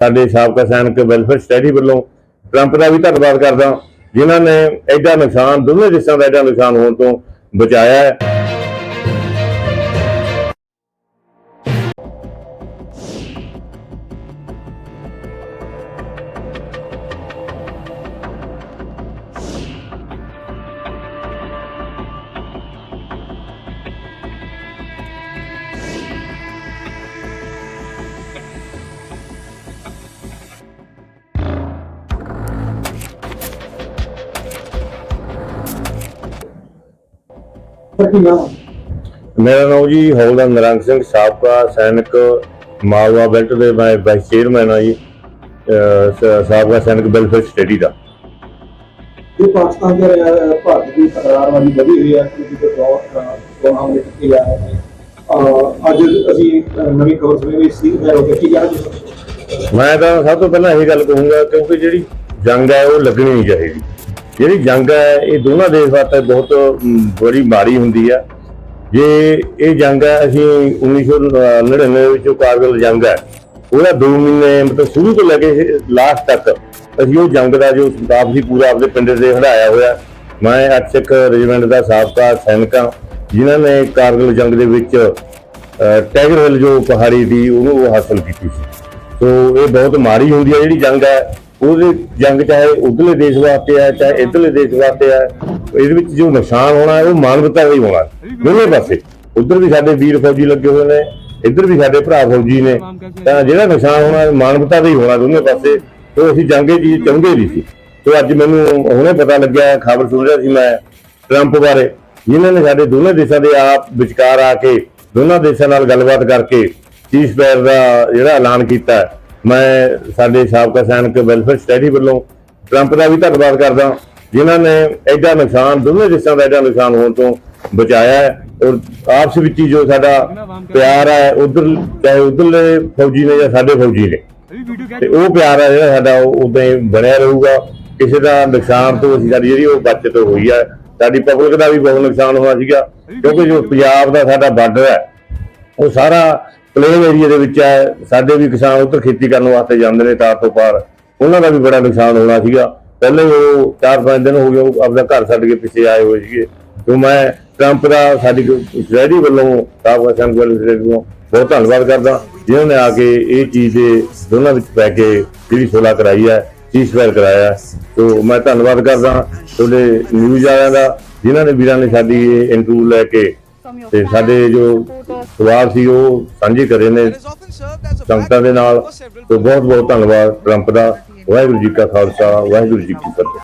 ਸਾਡੇ ਸਾਬਕਾ ਸੈਨਿਕ ਵੈਲਫੇਅਰ ਸਟੱਡੀ ਵੱਲੋਂ ਟਰੰਪ ਦਾ ਵੀ ਧੰਨਵਾਦ ਕਰਦਾ ਜਿਨ੍ਹਾਂ ਨੇ ਐਡਾ ਨੁਕਸਾਨ ਦੋਵੇਂ ਦੇਸ਼ਾਂ ਦਾ ਐਡਾ ਨੁਕਸਾਨ ਹੋਣ ਤੋਂ ਬਚਾਇਆ ਹੈ। ਸਰ ਕੀ ਨਾਮ ਮੇਰਾ ਨਾਮ ਜੀ ਹੌਲਦਾਰ ਨਿਰੰਗ ਸਿੰਘ ਸਾਬਕਾ ਸੈਨਿਕ ਮਾਲਵਾ ਬੈਲਟ ਦੇ ਮੈਂ ਵਾਈਸ ਚੇਅਰਮੈਨ ਆ ਜੀ ਸਾਬਕਾ ਸੈਨਿਕ ਵੈਲਫੇਅਰ ਸਟੱਡੀ ਦਾ। ਇਹ ਪਾਕਿਸਤਾਨ ਦੇ ਅਹ, ਭਾਰਤ ਦੀ ਤਕਰਾਰਵਾਦੀ ਵਧੀ ਹੋਈ ਹੈ ਕਿਉਂਕਿ ਜੋ ਦੋ ਦੋ ਹਮਲੇ ਕੀਤੇ ਜਾ ਰਹੇ ਨੇ। ਅਹ, ਅੱਜ ਅਸੀਂ ਅਹ, ਨਵੀਂ ਖਬਰ ਸੁਣੀ ਵੀ ਸੀ ਮੈਂ ਉਹ ਕੀ ਕਹਿਣਾ ਜੀ ਮੈਂ ਤਾਂ ਸਭ ਤੋਂ ਪਹਿਲਾਂ ਇਹ ਗੱਲ ਕਹੂੰਗਾ ਕਿਉਂਕਿ ਜਿਹੜੀ ਜੰਗ ਹੈ ਉਹ ਲੱਗਣੀ ਨਹੀਂ ਚਾਹੀਦੀ। ਜਿਹੜੀ ਜੰਗ ਹੈ ਇਹ ਦੋਨਾਂ ਦੇਸ਼ ਵਾਸਤੇ ਬਹੁਤ ਬੜੀ ਮਾੜੀ ਹੁੰਦੀ ਆ ਜੇ ਇਹ ਜੰਗ ਹੈ ਅਸੀਂ 1999 ਵਿੱਚ ਕਾਰਗਿਲ ਜੰਗ ਹੈ ਉਹਦਾ 2 ਮਹੀਨੇ ਮਤਲਬ ਸ਼ੁਰੂ ਤੋਂ ਲੈ ਕੇ ਲਾਸਟ ਤੱਕ ਅਸੀਂ ਉਹ ਜੰਗ ਦਾ ਜੋ ਸੰਤਾਪ ਸੀ ਪੂਰਾ ਆਪਣੇ ਪਿੰਡ ਦੇ ਹੰਢਾਇਆ ਹੋਇਆ ਮੈਂ ਅਕਸ਼ਕ ਰੈਜੀਮੈਂਟ ਦਾ ਸਾਬਕਾ ਸੈਨਿਕ ਹਾਂ ਜਿਨ੍ਹਾਂ ਨੇ ਕਾਰਗਿਲ ਜੰਗ ਦੇ ਵਿੱਚ ਅਹ, ਟਾਈਗਰ ਹਿੱਲ ਜੋ ਪਹਾੜੀ ਦੀ ਉਹਨੂੰ ਉਹ ਹਾਸਲ ਕੀਤੀ ਸੀ। ਸੋ ਇਹ ਬਹੁਤ ਮਾੜੀ ਹੁੰਦੀ ਹੈ ਜਿਹੜੀ ਜੰਗ ਹੈ ਉਹਦੇ ਜੰਗ ਚਾਹੇ ਉਧਰਲੇ ਦੇਸ਼ ਵਾਸਤੇ ਹੈ ਚਾਹੇ ਇਧਰਲੇ ਦੇਸ਼ ਵਾਸਤੇ ਹੈ ਇਹਦੇ ਵਿੱਚ ਜੋ ਨੁਕਸਾਨ ਹੋਣਾ ਹੈ ਉਹ ਮਾਨਵਤਾ ਦਾ ਹੀ ਹੋਣਾ। ਦੋਵੇਂ ਪਾਸੇ। ਉਧਰ ਵੀ ਸਾਡੇ ਵੀਰ ਫੌਜੀ ਲੱਗੇ ਹੋਏ ਨੇ ਇੱਧਰ ਵੀ ਸਾਡੇ ਭਰਾ ਫੌਜੀ ਨੇ। ਤਾਂ ਜਿਹੜਾ ਨੁਕਸਾਨ ਹੋਣਾ ਮਾਨਵਤਾ ਦਾ ਹੀ ਹੋਣਾ ਦੋਵੇਂ ਪਾਸੇ ਤੋਂ ਅਸੀਂ ਜੰਗੇ ਜੀ ਚਾਹੁੰਦੇ ਨਹੀਂ ਸੀ। ਤੋਂ ਅੱਜ ਮੈਨੂੰ ਹੁਣੇ ਪਤਾ ਲੱਗਿਆ ਖਬਰ ਸੁਣ ਰਿਹਾ ਸੀ ਮੈਂ ਟਰੰਪ ਬਾਰੇ। ਜਿਨ੍ਹਾਂ ਨੇ ਸਾਡੇ ਦੋਨਾਂ ਦੇਸ਼ਾਂ ਦੇ ਆਪ ਵਿਚਕਾਰ ਆ ਕੇ ਦੋਨਾਂ ਦੇਸ਼ਾਂ ਨਾਲ ਗੱਲਬਾਤ ਕਰਕੇ ਚੀਜ਼ ਫਾਇਰ ਦਾ ਜਿਹੜਾ ਐਲਾਨ ਕੀਤਾ। ਮੈਂ ਸਾਡੇ ਸਾਬਕਾ ਸੈਨਿਕ ਵੈਲਫੇਅਰ ਸਟੱਡੀ ਵੱਲੋਂ ਟਰੰਪ ਦਾ ਵੀ ਧੰਨਵਾਦ ਕਰਦਾ ਜਿਨ੍ਹਾਂ ਨੇ ਐਡਾ ਨੁਕਸਾਨ, ਦੋਵੇਂ ਦੇਸ਼ਾਂ ਦਾ ਐਡਾ ਨੁਕਸਾਨ ਹੋਣ ਤੋਂ ਬਚਾਇਆ ਔਰ ਆਪਸ ਵਿੱਚ ਜੋ ਸਾਡਾ ਪਿਆਰ ਹੈ, ਉਧਰ ਚਾਹੇ ਉਧਰਲੇ ਫੌਜੀ ਨੇ ਜਾਂ ਸਾਡੇ ਫੌਜੀ ਨੇ, ਤੇ ਉਹ ਪਿਆਰ ਹੈ ਜਿਹੜਾ ਸਾਡਾ ਉਹ ਉਦਾਂ ਹੀ ਬਣਿਆ ਰਹੂਗਾ। ਕਿਸੇ ਦਾ ਨੁਕਸਾਨ ਤੋਂ ਅਸੀਂ ਸਾਡੀ ਜਿਹੜੀ ਉਹ ਬਚਤ ਹੋਈ ਹੈ, ਸਾਡੀ ਪਬਲਿਕ ਦਾ ਵੀ ਬਹੁਤ ਨੁਕਸਾਨ ਹੋਇਆ ਸੀਗਾ, ਕਿਉਂਕਿ ਜੋ ਪੰਜਾਬ ਦਾ ਸਾਡਾ ਬਾਰਡਰ ਹੈ, ਉਹ ਸਾਰਾ ਪਲੇਨ ਏਰੀਆ ਦੇ ਵਿੱਚ ਹੈ ਸਾਡੇ ਵੀ ਕਿਸਾਨ ਉੱਧਰ ਖੇਤੀ ਕਰਨ ਵਾਸਤੇ ਜਾਂਦੇ ਨੇ ਤਾਰ ਤੋਂ ਪਾਰ ਉਹਨਾਂ ਦਾ ਵੀ ਬੜਾ ਨੁਕਸਾਨ ਹੋਣਾ ਸੀਗਾ ਪਹਿਲੇ ਉਹ 4-5 ਦਿਨ ਹੋ ਗਏ ਉਹ ਆਪਣਾ ਘਰ ਛੱਡ ਕੇ ਪਿੱਛੇ ਆਏ ਹੋਏ ਸੀਗੇ ਤੋਂ ਮੈਂ ਟਰੰਪ ਦਾ ਸਾਡੀ ਰੈਡੀ ਵੱਲੋਂ ਸਾਬਕਾ ਸੰਗਵਲ ਵੱਲੋਂ ਬਹੁਤ ਧੰਨਵਾਦ ਕਰਦਾ ਜਿਨ੍ਹਾਂ ਨੇ ਆ ਕੇ ਇਹ ਚੀਜ਼ ਦੇ ਦੋਨਾਂ ਵਿੱਚ ਪੈ ਕੇ ਜਿਹੜੀ ਸੁਲਾ ਕਰਾਈ ਹੈ ਸੀਸਫਾਇਰ ਕਰਾਇਆ ਹੈ। ਤੋਂ ਮੈਂ ਧੰਨਵਾਦ ਕਰਦਾ ਤੁਹਾਡੇ ਨਿਊਜ਼ ਵਾਲਿਆਂ ਦਾ ਜਿਨ੍ਹਾਂ ਨੇ ਵੀਰਾਂ ਨੇ ਸਾਡੀ ਇਹ ਇੰਟਰਵਿਊ ਲੈ ਕੇ ਤੇ ਸਾਡੇ ਜੋ ਸਵਾਲ ਸੀ ਉਹ ਸਾਂਝੇ ਕਰੇ ਨੇ। ਸੰਗਤਾਂ ਦੇ ਨਾਲ। ਤੋਂ ਬਹੁਤ ਬਹੁਤ ਧੰਨਵਾਦ ਟਰੰਪ ਦਾ। ਵਾਹਿਗੁਰੂ ਜੀ ਕਾ ਖਾਲਸਾ ਵਾਹਿਗੁਰੂ ਜੀ ਕੀ ਫਤਿਹ।